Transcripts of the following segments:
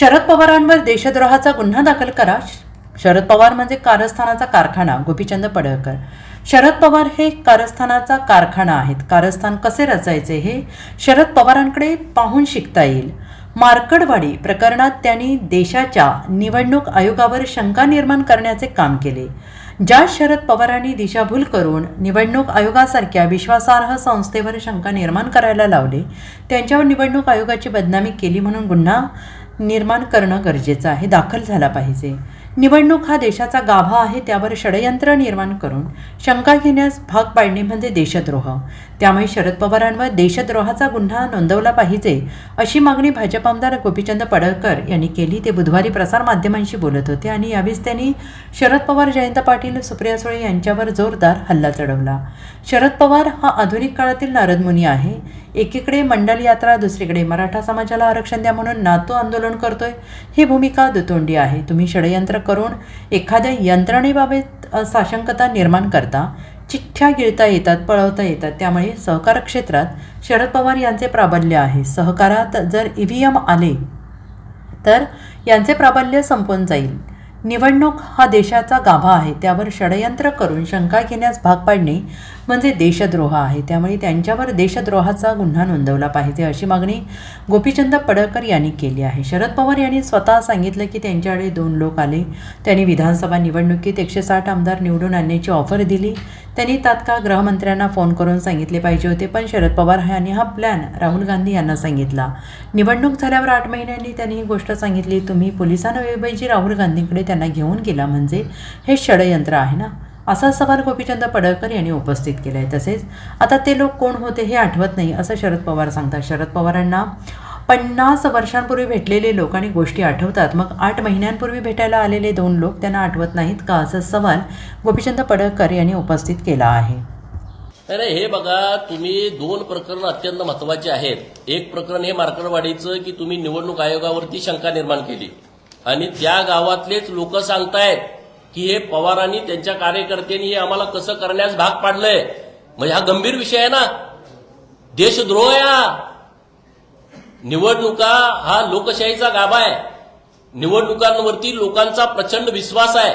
शरद पवारांवर देशद्रोहाचा गुन्हा दाखल करा. शरद पवार म्हणजे कारस्थानाचा कारखाना गोपीचंद पडळकर. शरद पवार हे कारस्थानाचा कारखाना आहेत. कारस्थान कसे रचायचे हे शरद पवारांकडे पाहून शिकता येईल. मार्कडवाडी प्रकरणात त्यांनी देशाच्या निवडणूक आयोगावर शंका निर्माण करण्याचे काम केले. ज्या शरद पवारांनी दिशाभूल करून निवडणूक आयोगासारख्या विश्वासार्ह संस्थेवर शंका निर्माण करायला लावले. त्यांच्यावर निवडणूक आयोगाची बदनामी केली म्हणून गुन्हा निर्माण करणं गरजेचं आहे दाखल झाला पाहिजे. निवडणूक हा देशाचा गाभा आहे त्यावर षडयंत्र निर्माण करून शंका घेण्यास भाग पाडणे म्हणजे देशद्रोह. त्यामुळे शरद पवारांवर देशद्रोहाचा गुन्हा नोंदवला पाहिजे अशी मागणी भाजप आमदार गोपीचंद पडळकर यांनी केली. ते बुधवारी प्रसारमाध्यमांशी बोलत होते आणि यावेळी त्यांनी शरद पवार जयंत पाटील सुप्रिया सुळे यांच्यावर जोरदार हल्ला चढवला. शरद पवार हा आधुनिक काळातील नारदमुनी आहे. एकीकडे मंडल यात्रा दुसरीकडे मराठा समाजाला आरक्षण द्या म्हणून नातो आंदोलन करतोय ही भूमिका दुतोंडी आहे. तुम्ही षडयंत्र करून एखाद्या यंत्रणेबाबत साशंकता निर्माण करता चिठ्ठ्या गिळता येतात पळवता येतात. त्यामुळे सहकार क्षेत्रात शरद पवार यांचे प्राबल्य आहे. सहकारात जर ई व्ही एम आले तर यांचे प्राबल्य संपून जाईल. निवडणूक हा देशाचा गाभा आहे. त्यावर षडयंत्र करून शंका घेण्यास भाग पाडणे म्हणजे देशद्रोह आहे. त्यामुळे त्यांच्यावर देशद्रोहाचा गुन्हा नोंदवला पाहिजे अशी मागणी गोपीचंद पडळकर यांनी केली आहे. शरद पवार यांनी स्वतः सांगितलं की त्यांच्याकडे दोन लोक आले. त्यांनी विधानसभा निवडणुकीत एकशे साठ आमदार निवडून आणण्याची ऑफर दिली. त्यांनी तात्काळ गृहमंत्र्यांना फोन करून सांगितले पाहिजे होते पण शरद पवार यांनी हा प्लॅन राहुल गांधी यांना सांगितला. निवडणूक झाल्यावर आठ महिन्यांनी त्यांनी ही गोष्ट सांगितली तुम्ही पोलिसांऐवजी राहुल गांधींकडे त्यांना घेऊन गेला म्हणजे हे षडयंत्र आहे ना? असा सवाल गोपीचंद पडळकर यांनी उपस्थित केला आहे तसेच आता ते लोक कोण होते हे आठवत नाही असं शरद पवार सांगतात. शरद पवारांना पन्नास वर्षांपूर्वी भेटलेले लोक आणि गोष्टी आठवतात. मग आठ महिन्यांपूर्वी भेटायला आलेले दोन लोक त्यांना आठवत नाहीत का? असा सवाल गोपीचंद पडळकर यांनी उपस्थित केला आहे. नाही हे बघा तुम्ही दोन प्रकरण अत्यंत महत्त्वाचे आहेत. एक प्रकरण हे मार्कडवाडीचं की तुम्ही निवडणूक आयोगावरती शंका निर्माण केली. आणि त्या गावातलेच लोक सांगतायत की हे पवारांनी त्यांच्या कार्यकर्त्यांनी हे आम्हाला कसं करण्यास भाग पाडलंय. म्हणजे हा गंभीर विषय आहे ना? देशद्रोह आहे निवडणुका हा लोकशाहीचा गाभा आहे. निवडणुकांवरती लोकांचा प्रचंड विश्वास आहे.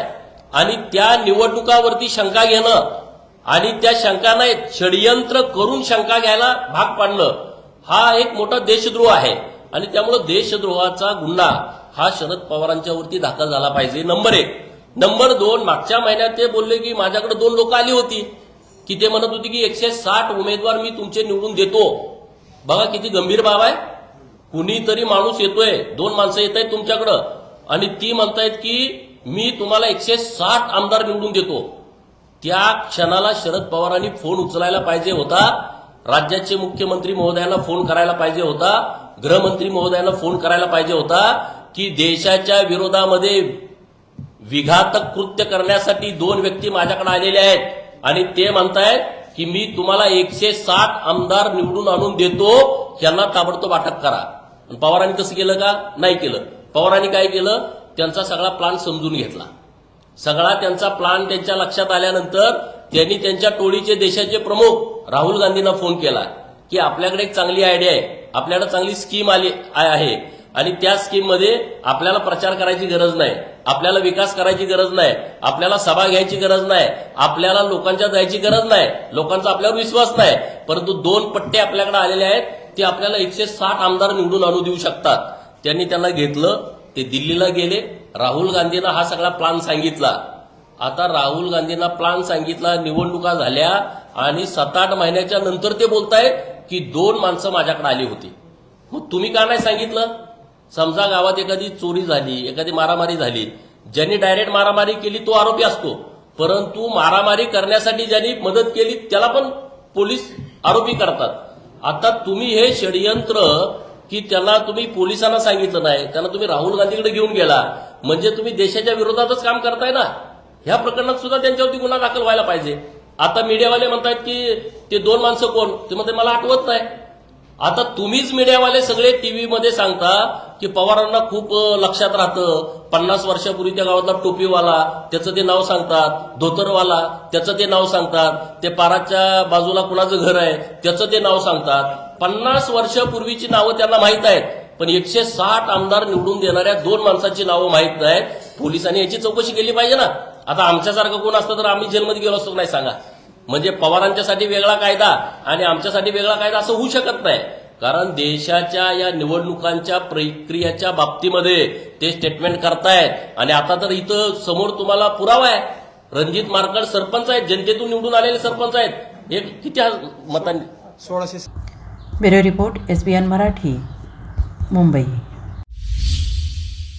आणि त्या निवडणुकावरती शंका घेणं आणि त्या शंकांना षडयंत्र करून शंका घ्यायला भाग पाडणं हा एक मोठा देशद्रोह आहे. आणि त्यामुळं देशद्रोहाचा गुन्हा हा शरद पवारांच्यावरती दाखल झाला पाहिजे. नंबर एक. नंबर दोन मागच्या महिन्यात ते बोलले की माझ्याकडे दोन लोक आली होती. की ते म्हणत होती की एकशे साठ उमेदवार मी तुमचे निवडून देतो. बघा किती गंभीर बाब आहे. कुणीतरी माणूस येतोय दोन माणसं येत आहेत तुमच्याकडं. आणि ती म्हणतायत की मी तुम्हाला एकशे साठ आमदार निवडून देतो. त्या क्षणाला शरद पवारांनी फोन उचलायला पाहिजे होता. राज्याचे मुख्यमंत्री महोदयांना फोन करायला पाहिजे होता. गृहमंत्री महोदयांना फोन करायला पाहिजे होता की देशाच्या विरोधामध्ये विघातक कृत्य करण्यासाठी दोन व्यक्ती माझ्याकडे आलेले आहेत. आणि ते म्हणतायत की मी तुम्हाला एकशे साठ आमदार निवडून आणून देतो. यांना ताबडतोब अटक करा. आणि पवारांनी तसं केलं का? नाही केलं. पवारांनी काय केलं? त्यांचा सगळा प्लान समजून घेतला. सगळा त्यांचा प्लान त्यांच्या लक्षात आल्यानंतर त्यांनी त्यांच्या टोळीचे देशाचे प्रमुख राहुल गांधींना फोन केला की आपल्याकडे एक चांगली आयडिया आहे. आपल्याकडे चांगली स्कीम आली आहे. आणि त्या स्कीममध्ये आपल्याला प्रचार करायची गरज नाही. आपल्याला विकास करायची गरज नाही. आपल्याला सभा घ्यायची गरज नाही. आपल्याला लोकांच्या जायची गरज नाही. लोकांचा आपल्यावर विश्वास नाही. परंतु दोन पट्टे आपल्याकडे आलेले आहेत. ते आपल्याला एकशे साठ आमदार निवडून आणू देऊ शकतात. त्यांनी त्यांना घेतलं ते दिल्लीला गेले. राहुल गांधींना हा सगळा प्लान सांगितला. आता राहुल गांधींना प्लान सांगितला निवडणुका झाल्या आणि सात आठ महिन्याच्या नंतर ते बोलतायत की दोन माणसं माझ्याकडे आली होती. मग तुम्ही का नाही सांगितलं? समजा गावात एखादी चोरी झाली एखादी मारामारी झाली. ज्यांनी डायरेक्ट मारामारी केली तो आरोपी असतो. परंतु मारामारी करण्यासाठी ज्यांनी मदत केली त्याला पण पोलीस आरोपी करतात. आता तुम्ही हे षडयंत्र की त्याला तुम्ही पोलिसांना सांगितलं नाही त्यांना तुम्ही राहुल गांधीकडे घेऊन गेला म्हणजे तुम्ही देशाच्या विरोधातच काम करताय ना? ह्या प्रकरणात सुद्धा त्यांच्यावरती गुन्हा दाखल व्हायला पाहिजे. आता मीडियावाले म्हणतात की ते दोन माणसं कोण? ते म्हणते मला आठवत नाही. आता तुम्हीच मीडियावाले सगळे टीव्हीमध्ये सांगता की पवारांना खूप लक्षात राहतं. पन्नास वर्षापूर्वी त्या गावातला टोपीवाला त्याचं ते नाव सांगतात. धोतरवाला त्याचं ते नाव सांगतात. ते पाराच्या बाजूला कुणाचं घर आहे त्याचं ते नाव सांगतात. पन्नास वर्षापूर्वीची नावं त्यांना माहीत आहेत. पण एकशे साठ आमदार निवडून देणाऱ्या दोन माणसांची नावं माहीत नाहीत. पोलिसांनी याची चौकशी केली पाहिजे ना. आता आमच्यासारखं कोण असतं तर आम्ही जेलमध्ये गेलो असतो नाही सांगा. म्हणजे पवारांच्यासाठी वेगळा कायदा आणि आमच्यासाठी वेगळा कायदा असं होऊ शकत नाही. कारण देशाच्या या निवडणुकांच्या प्रक्रियेच्या बाबतीमध्ये ते स्टेटमेंट करतायत. आणि आता तर इथं समोर तुम्हाला पुरावा आहे. रणजित मारकड सरपंच आहेत. जनतेतून निवडून आलेले सरपंच आहेत. एक किती मतांनी? सोळाशे bureau report S B N Marathi Mumbai.